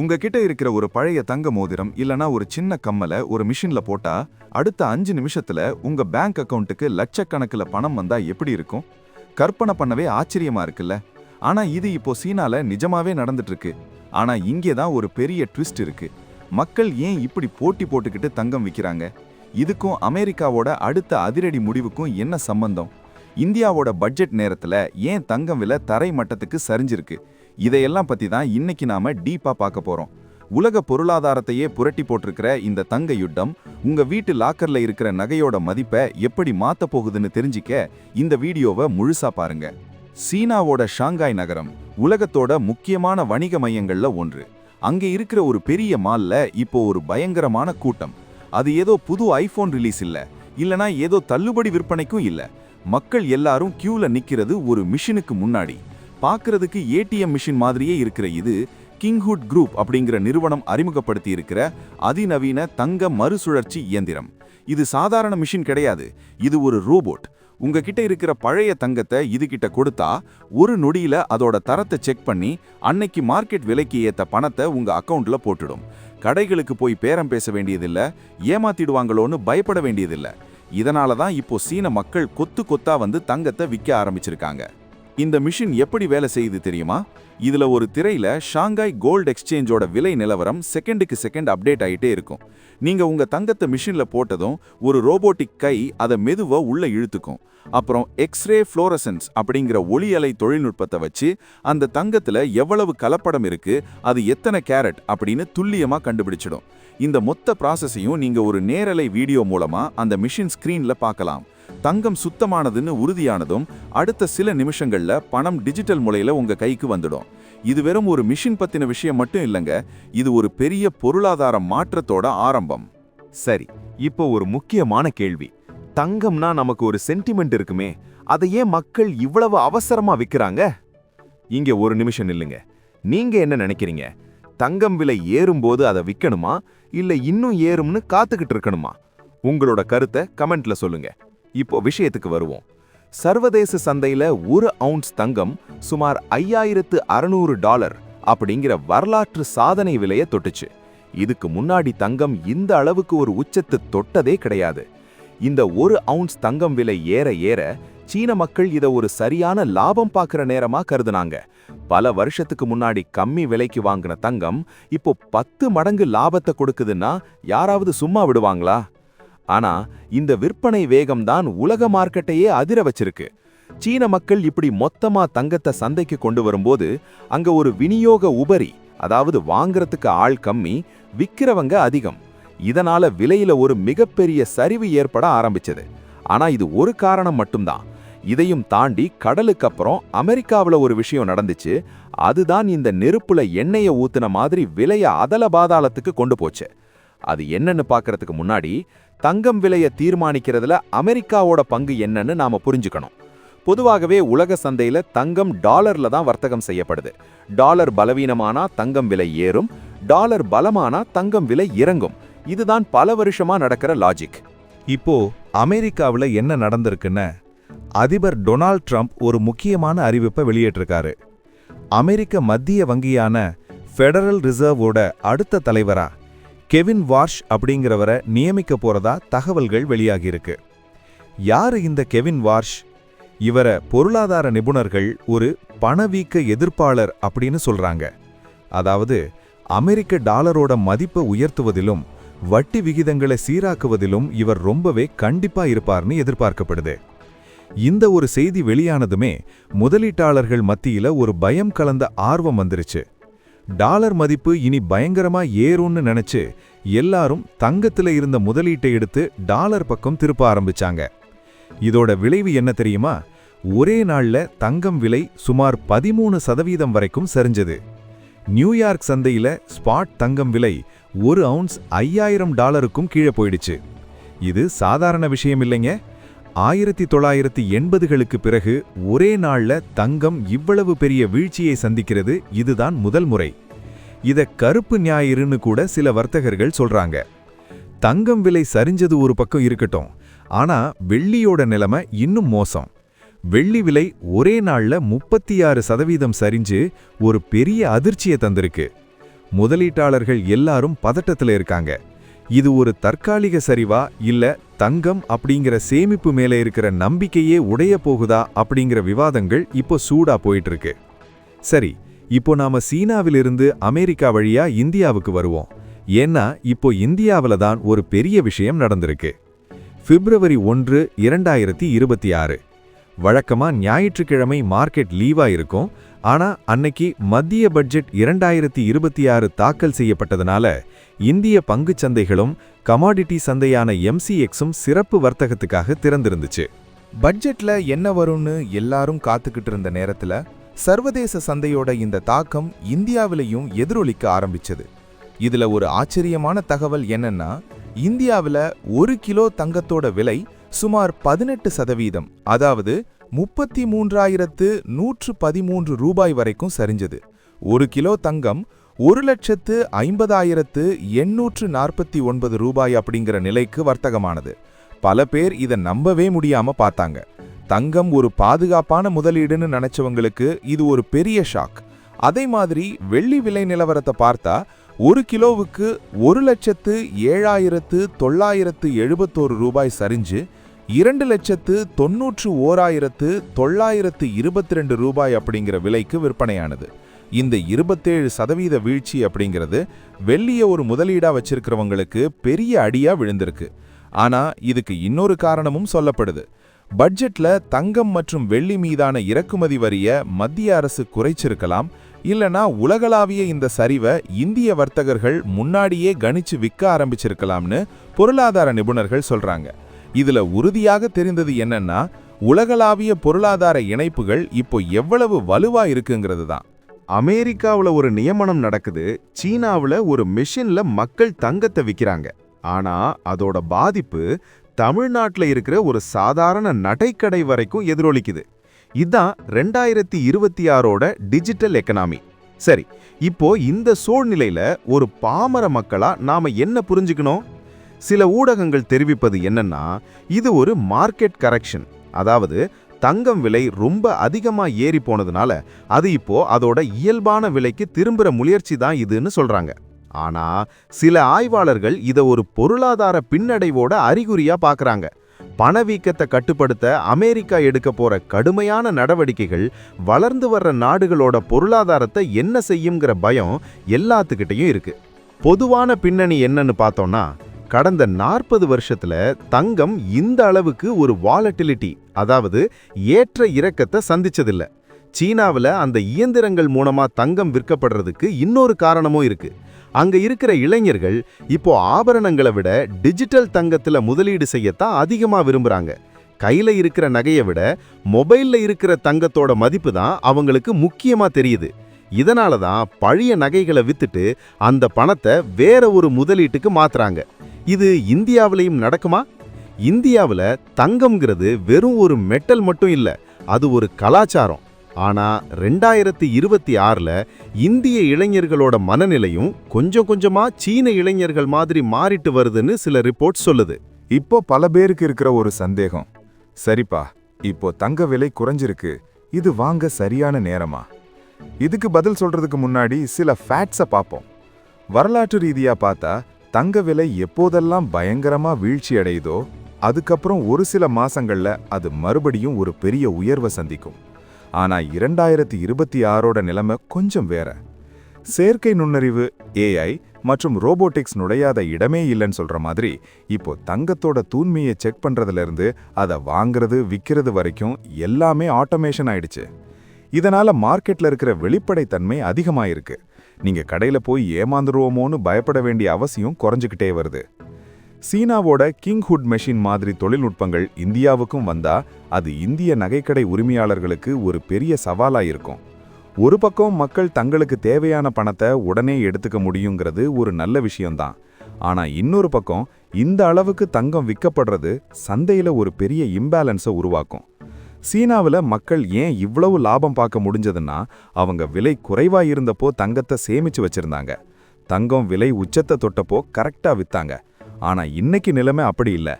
உங்ககிட்ட இருக்கிற ஒரு பழைய தங்க மோதிரம் இல்லனா ஒரு சின்ன கம்மலை ஒரு மிஷின்ல போட்டா அடுத்த அஞ்சு நிமிஷத்துல உங்க பேங்க் அக்கவுண்ட்டுக்கு லட்சக்கணக்கில் பணம் வந்தா எப்படி இருக்கும்? கற்பனை பண்ணவே ஆச்சரியமா இருக்குல்ல. ஆனா இது இப்போ சீனால நிஜமாவே நடந்துட்டு இருக்கு ஆனா இங்கே தான் ஒரு பெரிய ட்விஸ்ட் இருக்கு. மக்கள் ஏன் இப்படி போட்டி போட்டுக்கிட்டு தங்கம் விற்கிறாங்க இதுக்கும் அமெரிக்காவோட அடுத்த அதிரடி முடிவுக்கும் என்ன சம்பந்தம்? இந்தியாவோட பட்ஜெட் நேரத்தில் ஏன் தங்கம் விலை தரை மட்டத்துக்கு சரிஞ்சிருக்கு? இதையெல்லாம் பற்றி தான் இன்னைக்கு நாம டீப்பாக பார்க்க போகிறோம் உலக பொருளாதாரத்தையே புரட்டி போட்டிருக்கிற இந்த தங்க யுத்தம் உங்க வீட்டு லாக்கர்ல இருக்கிற நகையோட மதிப்பை எப்படி மாத்த போகுதுன்னு தெரிஞ்சிக்க இந்த வீடியோவை முழுசா பாருங்க. சீனாவோட ஷாங்காய் நகரம் உலகத்தோட முக்கியமான வணிக மையங்கள்ல ஒன்று. அங்கே இருக்கிற ஒரு பெரிய மால்ல இப்போ ஒரு பயங்கரமான கூட்டம். அது ஏதோ புது ஐபோன் ரிலீஸ் இல்ல இல்லனா ஏதோ தள்ளுபடி விற்பனைக்கும் இல்ல. மக்கள் எல்லாரும் கியூல நிக்கிறது ஒரு மிஷினுக்கு முன்னாடி. பார்க்கறதுக்கு ஏடிஎம் மிஷின் மாதிரியே இருக்கிற இது கிங்ஹுட் குரூப் அப்படிங்கிற நிறுவனம் அறிமுகப்படுத்தி இருக்கிற அதிநவீன தங்க மறுசுழற்சி இயந்திரம். இது சாதாரண மிஷின் கிடையாது. இது ஒரு ரோபோட். உங்ககிட்ட இருக்கிற பழைய தங்கத்தை இதுகிட்ட கொடுத்தா ஒரு நொடியில் அதோட தரத்தை செக் பண்ணி அன்னைக்கு மார்க்கெட் விலைக்கு ஏற்ற பணத்தை உங்கள் அக்கௌண்ட்டில் போட்டுடும். கடைகளுக்கு போய் பேரம் பேச வேண்டியதில்லை ஏமாத்திடுவாங்களோன்னு பயப்பட வேண்டியதில்லை. இதனால தான் இப்போ சீன மக்கள் கொத்து கொத்தா வந்து தங்கத்தை விற்க ஆரம்பிச்சிருக்காங்க. இந்த மிஷின் எப்படி வேலை செய்யுது தெரியுமா? இதுல ஒரு திரையில ஷாங்காய் கோல்டு எக்ஸ்சேஞ்சோட விலை நிலவரம் செகண்டுக்கு செகண்ட் அப்டேட் ஆகிட்டே இருக்கும். நீங்க உங்க தங்கத்தை மிஷின்ல போட்டதும் ஒரு ரோபோட்டிக் கை அதை மெதுவா உள்ள இழுத்துக்கும். அப்புறம் எக்ஸ்ரே ஃப்ளோரசன்ஸ் அப்படிங்கிற ஒளி அலை தொழில்நுட்பத்தை வச்சு அந்த தங்கத்துல எவ்வளவு கலப்படம் இருக்கு அது எத்தனை கேரட் அப்படின்னு துல்லியமா கண்டுபிடிச்சிடும். இந்த மொத்த ப்ராசஸையும் நீங்க ஒரு நேரலை வீடியோ மூலமா அந்த மிஷின் ஸ்கிரீன்ல பார்க்கலாம். தங்கம் சுத்தமானதுன்னு உறுதியானதும் அடுத்த சில நிமிஷங்கள்ல பணம் டிஜிட்டல் முறையில உங்க கைக்கு வந்துடும். இது வெறும் ஒரு மிஷின் பத்தின விஷயம் மட்டும் இல்லைங்க. இது ஒரு பெரிய பொருளாதார மாற்றத்தோட ஆரம்பம். சரி இப்போ ஒரு முக்கியமான கேள்வி. தங்கம்னா நமக்கு ஒரு சென்டிமெண்ட் இருக்குமே அதை ஏன் மக்கள் இவ்வளவு அவசரமா விக்கிறாங்க? இங்க ஒரு நிமிஷம் இல்லைங்க நீங்க என்ன நினைக்கிறீங்க? தங்கம் விலை ஏறும்போது அதை விற்கணுமா இல்ல இன்னும் ஏறும்னு காத்துக்கிட்டு இருக்கணுமா? உங்களோட கருத்தை கமெண்ட்ல சொல்லுங்க. இப்போ விஷயத்துக்கு வருவோம். சர்வதேச சந்தையில ஒரு அவுன்ஸ் தங்கம் சுமார் ஐயாயிரத்து அறுநூறு டாலர் அப்படிங்கிற வரலாற்று சாதனை விலையை தொட்டுச்சு. இதுக்கு முன்னாடி தங்கம் இந்த அளவுக்கு ஒரு உச்சத்தை தொட்டதே கிடையாது. இந்த ஒரு அவுன்ஸ் தங்கம் விலை ஏற ஏற சீன மக்கள் இத ஒரு சரியான லாபம் பார்க்குற நேரமா கருதுனாங்க. பல வருஷத்துக்கு முன்னாடி கம்மி விலைக்கு வாங்கின தங்கம் இப்போ பத்து மடங்கு லாபத்தை கொடுக்குதுன்னா யாராவது சும்மா விடுவாங்களா? ஆனா இந்த விற்பனை வேகம்தான் உலக மார்க்கெட்டையே அதிர வச்சிருக்கு. சீன மக்கள் இப்படி மொத்தமா தங்கத்தை சந்தைக்கு கொண்டு வரும்போது அங்க ஒரு விநியோக உபரி அதாவது வாங்குறதுக்கு ஆள் கம்மி விக்கிறவங்க அதிகம். இதனால விலையில ஒரு மிகப்பெரிய சரிவு ஏற்பட ஆரம்பிச்சது. ஆனா இது ஒரு காரணம் மட்டும்தான். இதையும் தாண்டி கடலுக்கு அப்புறம் அமெரிக்காவில் ஒரு விஷயம் நடந்துச்சு. அதுதான் இந்த நெருப்புல எண்ணெயை ஊத்துன மாதிரி விலைய அதல பாதாளத்துக்கு கொண்டு போச்சு. அது என்னன்னு பார்க்கறதுக்கு முன்னாடி தங்கம் விலையை தீர்மானிக்கிறதுல அமெரிக்காவோட பங்கு என்னன்னு நாம புரிஞ்சுக்கணும். பொதுவாகவே உலக சந்தையில தங்கம் டாலர்ல தான் வர்த்தகம் செய்யப்படுது. டாலர் பலவீனமானா தங்கம் விலை ஏறும் டாலர் பலமானா தங்கம் விலை இறங்கும். இதுதான் பல வருஷமா நடக்கிற லாஜிக். இப்போ அமெரிக்காவில் என்ன நடந்திருக்குன்னு அதிபர் டொனால்ட் ட்ரம்ப் ஒரு முக்கியமான அறிவிப்பை வெளியிட்டிருக்காரு. அமெரிக்க மத்திய வங்கியான ஃபெடரல் ரிசர்வோட அடுத்த தலைவரா கெவின் வார்ஷ் அப்படிங்கிறவரை நியமிக்க போறதா தகவல்கள் வெளியாகியிருக்கு. யாரு இந்த கெவின் வார்ஷ்? இவரை பொருளாதார நிபுணர்கள் ஒரு பணவீக்க எதிர்ப்பாளர் அப்படின்னு சொல்றாங்க. அதாவது அமெரிக்க டாலரோட மதிப்பை உயர்த்துவதிலும் வட்டி விகிதங்களை சீராக்குவதிலும் இவர் ரொம்பவே கண்டிப்பா இருப்பார்னு எதிர்பார்க்கப்படுது. இந்த ஒரு செய்தி வெளியானதுமே முதலீட்டாளர்கள் மத்தியில ஒரு பயம் கலந்த ஆர்வம் வந்துருச்சு. டாலர் மதிப்பு இனி பயங்கரமா ஏறும்னு நினைச்சு எல்லாரும் தங்கத்துல இருந்த முதலீட்டை எடுத்து டாலர் பக்கம் திருப்ப ஆரம்பிச்சாங்க. இதோட விளைவு என்ன தெரியுமா? ஒரே நாள்ல தங்கம் விலை சுமார் பதிமூணு சதவீதம் வரைக்கும் சரிஞ்சது. நியூயார்க் சந்தையில ஸ்பாட் தங்கம் விலை ஒரு அவுன்ஸ் ஐயாயிரம் டாலருக்கும் கீழே போயிடுச்சு. இது சாதாரண விஷயம் இல்லைங்க. ஆயிரத்தி தொள்ளாயிரத்தி எண்பதுகளுக்கு பிறகு ஒரே நாள்ல தங்கம் இவ்வளவு பெரிய வீழ்ச்சியை சந்திக்கிறது இதுதான் முதல் முறை. இத கருப்பு ஞாயிறுன்னு கூட சில வர்த்தகர்கள் சொல்றாங்க. தங்கம் விலை சரிஞ்சது ஒரு பக்கம் இருக்கட்டும் ஆனா வெள்ளியோட நிலைமை இன்னும் மோசம். வெள்ளி விலை ஒரே நாள்ல முப்பத்தி ஆறு சதவீதம் சரிஞ்சு ஒரு பெரிய அதிர்ச்சியை தந்திருக்கு. முதலீட்டாளர்கள் எல்லாரும் பதட்டத்தில் இருக்காங்க. இது ஒரு தற்காலிக சரிவா இல்ல தங்கம் அப்படிங்கிற சேமிப்பு மேல இருக்கிற நம்பிக்கையே உடைய போகுதா அப்படிங்கிற விவாதங்கள் இப்போ சூடா போயிட்டு இருக்கு சரி இப்போ நாம சீனாவிலிருந்து அமெரிக்கா வழியா இந்தியாவுக்கு வருவோம். ஏன்னா இப்போ இந்தியாவில தான் ஒரு பெரிய விஷயம் நடந்திருக்கு. பிப்ரவரி ஒன்று இரண்டாயிரத்தி இருபத்தி ஆறு. வழக்கமா ஞாயிற்றுக்கிழமை மார்க்கெட் லீவா இருக்கும். ஆனா அன்னைக்கு மத்திய பட்ஜெட் இரண்டாயிரத்தி இருபத்தி ஆறு தாக்கல் செய்யப்பட்டதனால இந்திய பங்குச் சந்தைகளும் கமாடிட்டி சந்தையான எம்சிஎக்ஸும் சிறப்பு வர்த்தகத்துக்காக திறந்திருந்துச்சு. பட்ஜெட்ல என்ன வரும்னு எல்லாரும் காத்துக்கிட்டு இருந்த நேரத்துல சர்வதேச சந்தையோட இந்த தாக்கம் இந்தியாவிலையும் எதிரொலிக்க ஆரம்பிச்சது. இதுல ஒரு ஆச்சரியமான தகவல் என்னன்னா இந்தியாவில் ஒரு கிலோ தங்கத்தோட விலை சுமார் பதினெட்டு சதவீதம் அதாவது முப்பத்தி மூன்றாயிரத்து நூற்று பதிமூன்று ரூபாய் வரைக்கும் சரிஞ்சது. ஒரு கிலோ தங்கம் ஒரு லட்சத்து ஐம்பதாயிரத்து எண்ணூற்று நாற்பத்தி ஒன்பது ரூபாய் அப்படிங்கிற நிலைக்கு வர்த்தகமானது. பல பேர் இதை நம்பவே முடியாம பார்த்தாங்க. தங்கம் ஒரு பாதுகாப்பான முதலீடுன்னு நினைச்சவங்களுக்கு இது ஒரு பெரிய ஷாக். அதே மாதிரி வெள்ளி விலை நிலவரத்தை பார்த்தா ஒரு கிலோவுக்கு ஒரு லட்சத்து ஏழாயிரத்து தொள்ளாயிரத்து எழுபத்தோரு ரூபாய் சரிஞ்சு இரண்டு லட்சத்து தொன்னூற்று ஓராயிரத்து தொள்ளாயிரத்து இருபத்தி ரெண்டு ரூபாய் அப்படிங்கிற விலைக்கு விற்பனையானது. இந்த இருபத்தேழு சதவீத வீழ்ச்சி அப்படிங்கிறது வெள்ளிய ஒரு முதலீடா வச்சிருக்கிறவங்களுக்கு பெரிய அடியா விழுந்திருக்கு. ஆனா இதுக்கு இன்னொரு காரணமும் சொல்லப்படுது. பட்ஜெட்ல தங்கம் மற்றும் வெள்ளி மீதான இறக்குமதி வரிய மத்திய அரசு குறைச்சிருக்கலாம் இல்லனா உலகளாவிய இந்த சரிவை இந்திய வர்த்தகர்கள் முன்னாடியே கணிச்சு விற்க ஆரம்பிச்சிருக்கலாம்னு பொருளாதார நிபுணர்கள் சொல்றாங்க. இதுல உறுதியாக தெரிந்தது என்னன்னா உலகளாவிய பொருளாதார இணைப்புகள் இப்போ எவ்வளவு வலுவா இருக்குங்கிறது தான். அமெரிக்காவில் ஒரு நியமனம் நடக்குது சீனாவில் ஒரு மிஷின்ல மக்கள் தங்கத்தை விற்கிறாங்க ஆனா அதோட பாதிப்பு தமிழ்நாட்டில் இருக்கிற ஒரு சாதாரண நடைக்கடை வரைக்கும் எதிரொலிக்குது. இதுதான் ரெண்டாயிரத்தி இருபத்தி ஆறோட டிஜிட்டல் எக்கனாமி. சரி இப்போ இந்த சூழ்நிலையில ஒரு பாமர மக்களா நாம என்ன புரிஞ்சுக்கணும்? சில ஊடகங்கள் தெரிவிப்பது என்னன்னா இது ஒரு மார்க்கெட் கரெக்ஷன். அதாவது தங்கம் விலை ரொம்ப அதிகமாக ஏறி போனதுனால அது இப்போ அதோட இயல்பான விலைக்கு திரும்புற முயற்சி தான் இதுன்னு சொல்றாங்க. ஆனா சில ஆய்வாளர்கள் இதை ஒரு பொருளாதார பின்னடைவோட அறிகுறியா பார்க்கறாங்க பணவீக்கத்தை கட்டுப்படுத்த அமெரிக்கா எடுக்க போற கடுமையான நடவடிக்கைகள் வளர்ந்து வர்ற நாடுகளோட பொருளாதாரத்தை என்ன செய்யுங்கிற பயம் எல்லாத்துக்கிட்டையும் இருக்கு. பொதுவான பின்னணி என்னன்னு பார்த்தோம்னா கடந்த நாற்பது வருஷத்துல தங்கம் இந்த அளவுக்கு ஒரு வாலட்டிலிட்டி அதாவது ஏற்ற இறக்கத்தை சந்திச்சதில்ல. சீனாவுல அந்த இயந்திரங்கள் மூலமா தங்கம் விற்கப்படுறதுக்கு இன்னொரு காரணமும் இருக்கு. அங்க இருக்கிற இளைஞர்கள் இப்போ ஆபரணங்களை விட டிஜிட்டல் தங்கத்துல முதலீடு செய்யத்தான் அதிகமா விரும்புறாங்க. கையில இருக்கிற நகையை விட மொபைல்ல இருக்கிற தங்கத்தோட மதிப்பு தான் அவங்களுக்கு முக்கியமா தெரியுது. இதனால தான் பழைய நகைகளை வித்துட்டு அந்த பணத்தை வேற ஒரு முதலீட்டுக்கு மாத்துறாங்க. இது இந்தியாவிலையும் நடக்குமா? இந்தியாவில் தங்கம்ங்கிறது வெறும் ஒரு மெட்டல் மட்டும் இல்லை அது ஒரு கலாச்சாரம். ஆனால் ரெண்டாயிரத்தி இருபத்தி ஆறில் இந்திய இளைஞர்களோட மனநிலையும் கொஞ்சம் கொஞ்சமாக சீன இளைஞர்கள் மாதிரி மாறிட்டு வருதுன்னு சில ரிப்போர்ட் சொல்லுது. இப்போ பல பேருக்கு இருக்கிற ஒரு சந்தேகம். சரிப்பா இப்போ தங்க விலை குறைஞ்சிருக்கு இது வாங்க சரியான நேரமா? இதுக்கு பதில் சொல்றதுக்கு முன்னாடி சில ஃபேட்ஸை பார்ப்போம். வரலாற்று ரீதியாக பார்த்தா தங்க விலை எப்போதெல்லாம் பயங்கரமா வீழ்ச்சி அடையுதோ அதுக்கப்புறம் ஒரு சில மாசங்கள்ல அது மறுபடியும் ஒரு பெரிய உயர்வை சந்திக்கும். ஆனா இரண்டாயிரத்தி இருபத்தி ஆறோட நிலைமை கொஞ்சம் வேற. செயற்கை நுண்ணறிவு ஏஐ மற்றும் ரோபோட்டிக்ஸ் நுழையாத இடமே இல்லைன்னு சொல்ற மாதிரி இப்போ தங்கத்தோட தூய்மையை செக் பண்றதுலேருந்து அதை வாங்குறது விற்கிறது வரைக்கும் எல்லாமே ஆட்டோமேஷன் ஆயிடுச்சு. இதனால மார்க்கெட்ல இருக்கிற வெளிப்படைத்தன்மை அதிகமாயிருக்கு. நீங்கள் கடையில் போய் ஏமாந்துருவோமோன்னு பயப்பட வேண்டிய அவசியம் குறைஞ்சுக்கிட்டே வருது. சீனாவோட கிங்ஹுட் மெஷின் மாதிரி தொழில்நுட்பங்கள் இந்தியாவுக்கும் வந்தா அது இந்திய நகைக்கடை உரிமையாளர்களுக்கு ஒரு பெரிய சவாலாக இருக்கும் ஒரு பக்கம் மக்கள் தங்களுக்கு தேவையான பணத்தை உடனே எடுத்துக்க முடியுங்கிறது ஒரு நல்ல விஷயம்தான். ஆனால் இன்னொரு பக்கம் இந்த அளவுக்கு தங்கம் விற்கப்படுறது சந்தையில் ஒரு பெரிய இம்பேலன்ஸை உருவாக்கும். சீனாவுல மக்கள் ஏன் இவ்வளவு லாபம் பார்க்க முடிஞ்சதுன்னா அவங்க விலை குறைவா இருந்தப்போ தங்கத்தை சேமிச்சு வச்சிருந்தாங்க. தங்கம் விலை உச்சத்தை தொட்டப்போ கரெக்டா வித்தாங்க. ஆனா இன்னைக்கு நிலைமை அப்படி இல்ல.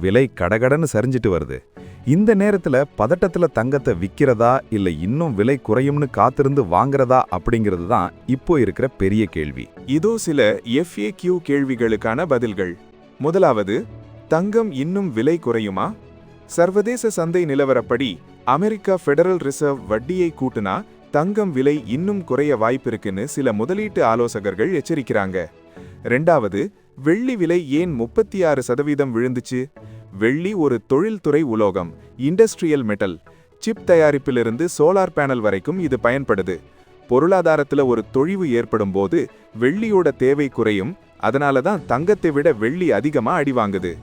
விலை கடகடன்னு சரிஞ்சிட்டு வருது. இந்த நேரத்துல பதட்டத்துல தங்கத்தை விக்கிறதா இல்ல இன்னும் விலை குறையும்னு காத்திருந்து வாங்குறதா அப்படிங்கிறது தான் இப்போ இருக்கிற பெரிய கேள்வி. இதோ சில எஃப்ஏக்யூ கேள்விகளுக்கான பதில்கள். முதலாவது தங்கம் இன்னும் விலை குறையுமா? சர்வதேச சந்தை நிலவரப்படி அமெரிக்கா ஃபெடரல் ரிசர்வ் வட்டியை கூட்டுனா தங்கம் விலை இன்னும் குறைய வாய்ப்பிருக்குன்னு சில முதலீட்டு ஆலோசகர்கள் எச்சரிக்கிறாங்க. ரெண்டாவது வெள்ளி விலை ஏன் முப்பத்தி ஆறு சதவீதம் விழுந்துச்சு? வெள்ளி ஒரு தொழில்துறை உலோகம் இண்டஸ்ட்ரியல் மெட்டல். சிப் தயாரிப்பிலிருந்து சோலார் பேனல் வரைக்கும் இது பயன்படுது. பொருளாதாரத்தில் ஒரு தொழிவு ஏற்படும் போது வெள்ளியோட தேவை குறையும் அதனால தான் தங்கத்தை விட வெள்ளி அதிகமாக அடி வாங்குது.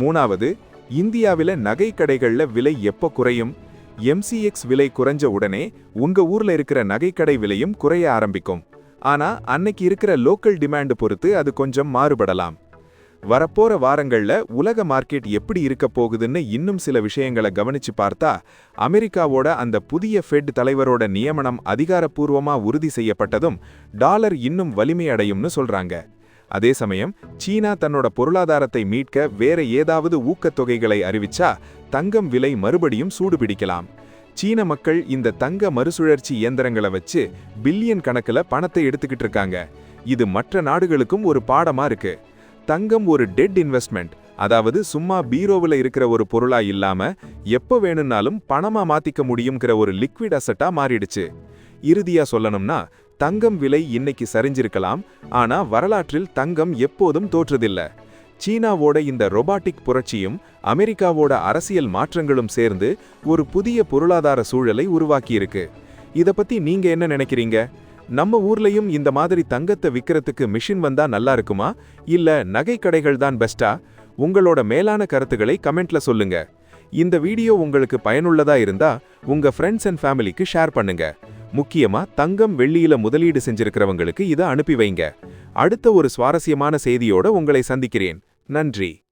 மூணாவது இந்தியாவில நகை கடைகள்ல விலை எப்போ குறையும்? எம்சிஎக்ஸ் விலை குறைஞ்ச உடனே உங்க ஊர்ல இருக்கிற நகைக்கடை விலையும் குறைய ஆரம்பிக்கும். ஆனா அன்னைக்கு இருக்கிற லோக்கல் டிமாண்ட் பொறுத்து அது கொஞ்சம் மாறுபடலாம். வரப்போற வாரங்கள்ல உலக மார்க்கெட் எப்படி இருக்க போகுதுன்னு இன்னும் சில விஷயங்களை கவனிச்சு பார்த்தா அமெரிக்காவோட அந்த புதிய ஃபெட் தலைவரோட நியமனம் அதிகாரப்பூர்வமா உறுதி செய்யப்பட்டதும் டாலர் இன்னும் வலிமையடையும்னு சொல்றாங்க. அதே சமயம் சீனா தன்னோட பொருளாதாரத்தை மீட்க வேற ஏதாவது ஊக்கத்தொகைகளை அறிவிச்சா தங்கம் விலை மறுபடியும் சூடுபிடிக்கலாம். சீன மக்கள் இந்த தங்க மறுசுழற்சி இயந்திரங்களை வச்சு பில்லியன் கணக்குல பணத்தை எடுத்துக்கிட்டு இருக்காங்க. இது மற்ற நாடுகளுக்கும் ஒரு பாடமா இருக்கு. தங்கம் ஒரு டெட் இன்வெஸ்ட்மெண்ட். அதாவது சும்மா பீரோவில் இருக்கிற ஒரு பொருளா இல்லாம எப்போ வேணும்னாலும் பணமா மாத்திக்க முடியுங்கிற ஒரு லிக்விட் அசட்டா மாறிடுச்சு. இறுதியா சொல்லணும்னா தங்கம் விலை இன்னைக்கு சரிஞ்சிருக்கலாம் ஆனா வரலாற்றில் தங்கம் எப்போதும் தோற்றதில்ல. சீனாவோட இந்த ரொபாட்டிக் புரட்சியும் அமெரிக்காவோட அரசியல் மாற்றங்களும் சேர்ந்து ஒரு புதிய பொருளாதார சூழலை உருவாக்கியிருக்கு. இதை பத்தி நீங்க என்ன நினைக்கிறீங்க? நம்ம ஊர்லயும் இந்த மாதிரி தங்கத்தை விற்கிறதுக்கு மிஷின் வந்தா நல்லா இருக்குமா? இல்ல நகை கடைகள் தான் பெஸ்டா உங்களோட மேலான கருத்துக்களை கமெண்ட்ல சொல்லுங்க. இந்த வீடியோ உங்களுக்கு பயனுள்ளதா இருந்தா உங்க ஃப்ரெண்ட்ஸ் அண்ட் ஃபேமிலிக்கு ஷேர் பண்ணுங்க. முக்கியமா தங்கம் வெள்ளியில முதலீடு செஞ்சிருக்கிறவங்களுக்கு இதை அனுப்பி வைங்க. அடுத்த ஒரு சுவாரஸ்யமான செய்தியோட உங்களை சந்திக்கிறேன். நன்றி.